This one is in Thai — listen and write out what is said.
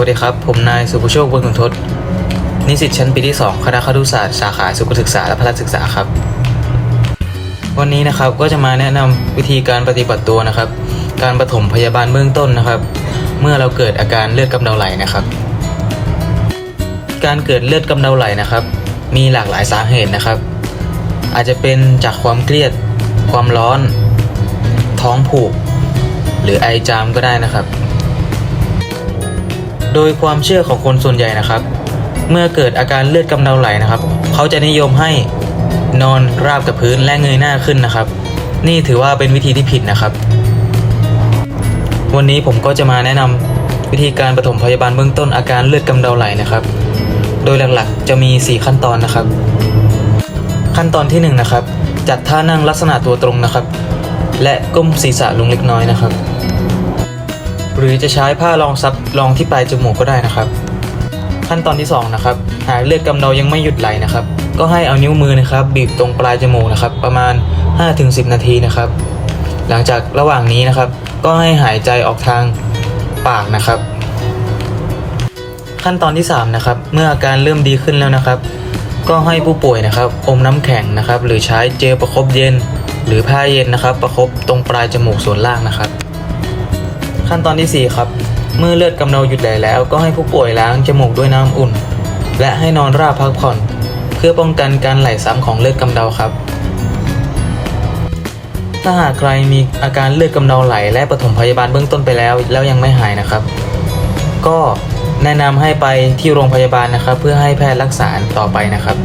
วัสดีครับ ผมนายสุภโชคบุญขุนทศ นิสิตชั้นปีที่ 2 คณะครุศาสตร์สาขาสุขศึกษาและพละศึกษาครับ วันนี้นะครับก็จะมาแนะนำวิธีการปฏิบัติตัวนะครับ การปฐมพยาบาลเบื้องต้นนะครับ เมื่อเราเกิดอาการเลือดกำเดาไหลนะครับ การเกิดเลือดกำเดาไหลนะครับ มีหลากหลายสาเหตุนะครับ อาจจะเป็นจากความเครียด ความร้อน ท้องผูก หรือไอจามก็ได้นะครับ โดยความเชื่อของคนส่วนใหญ่นะครับ เมื่อเกิดอาการเลือดกำเดาไหลนะครับ เขาจะนิยมให้นอนราบกับพื้นและเงยหน้าขึ้นนะครับ นี่ถือว่าเป็นวิธีที่ผิดนะครับ วันนี้ผมก็จะมาแนะนำวิธีการปฐมพยาบาลเบื้องต้นอาการเลือดกำเดาไหลนะครับ โดยหลักๆจะมี 4 ขั้นตอนนะครับ ขั้นตอนที่1นะครับจัดท่านั่งลักษณะตัวตรงนะครับ และก้มศีรษะลงเล็กน้อยนะครับ หรือจะใช้ผ้ารองซับรองที่ปลายจมูกก็ได้นะครับ ขั้นตอนที่2นะครับหากเลือดกำเดายังไม่หยุดไหลนะครับ ก็ให้เอานิ้วมือนะครับ บีบตรงปลายจมูกนะครับ ประมาณ 5-10 นาทีนะครับ หลังจากระหว่างนี้นะครับ ก็ให้หายใจออกทางปากนะครับ ขั้นตอนที่3นะครับเมื่ออาการเริ่มดีขึ้นแล้วนะครับ ก็ให้ผู้ป่วยนะครับอมน้ำแข็งนะครับ หรือใช้เจลประคบเย็น หรือผ้าเย็นนะครับ ประคบตรงปลายจมูกส่วนล่างนะครับ ขั้นตอนที่ 4 ครับ เมื่อเลือดกำเดาหยุดไหลแล้วก็ให้ผู้ป่วยล้างจมูกด้วยน้ำอุ่น และให้นอนราบพักผ่อน เพื่อป้องกันการไหลซ้ำของเลือดกำเดาครับ ถ้าหากใครมีอาการเลือดกำเดาไหลและปฐมพยาบาลเบื้องต้นไปแล้ว แล้วยังไม่หายนะครับ ก็แนะนำให้ไปที่โรงพยาบาลนะครับ เพื่อให้แพทย์รักษาต่อไปนะครับ